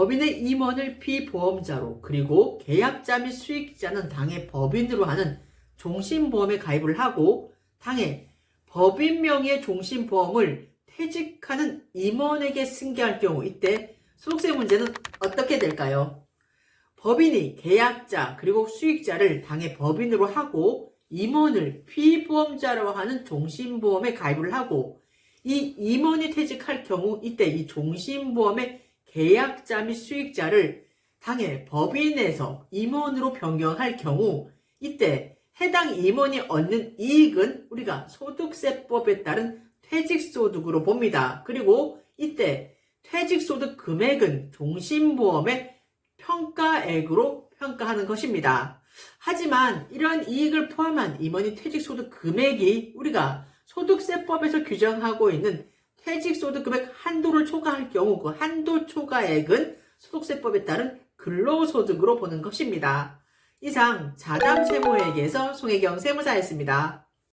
법인의 임원을 피보험자로 그리고 계약자 및 수익자는 당의 법인으로 하는 종신보험에 가입을 하고 당의 법인 명의의 종신보험을 퇴직하는 임원에게 승계할 경우 이때 소득세 문제는 어떻게 될까요? 법인이 계약자 그리고 수익자를 당의 법인으로 하고 임원을 피보험자로 하는 종신보험에 가입을 하고 이 임원이 퇴직할 경우 이때 이 종신보험의 계약자 및 수익자를 당의 법인에서 임원으로 변경할 경우 이때 해당 임원이 얻는 이익은 우리가 소득세법에 따른 퇴직소득으로 봅니다. 그리고 이때 퇴직소득 금액은 종신보험의 평가액으로 평가하는 것입니다. 하지만 이러한 이익을 포함한 임원이 퇴직소득 금액이 우리가 소득세법에서 규정하고 있는 퇴직 소득 금액 한도를 초과할 경우 그 한도 초과액은 소득세법에 따른 근로소득으로 보는 것입니다. 이상 자담 세무회계에서 송혜경 세무사였습니다.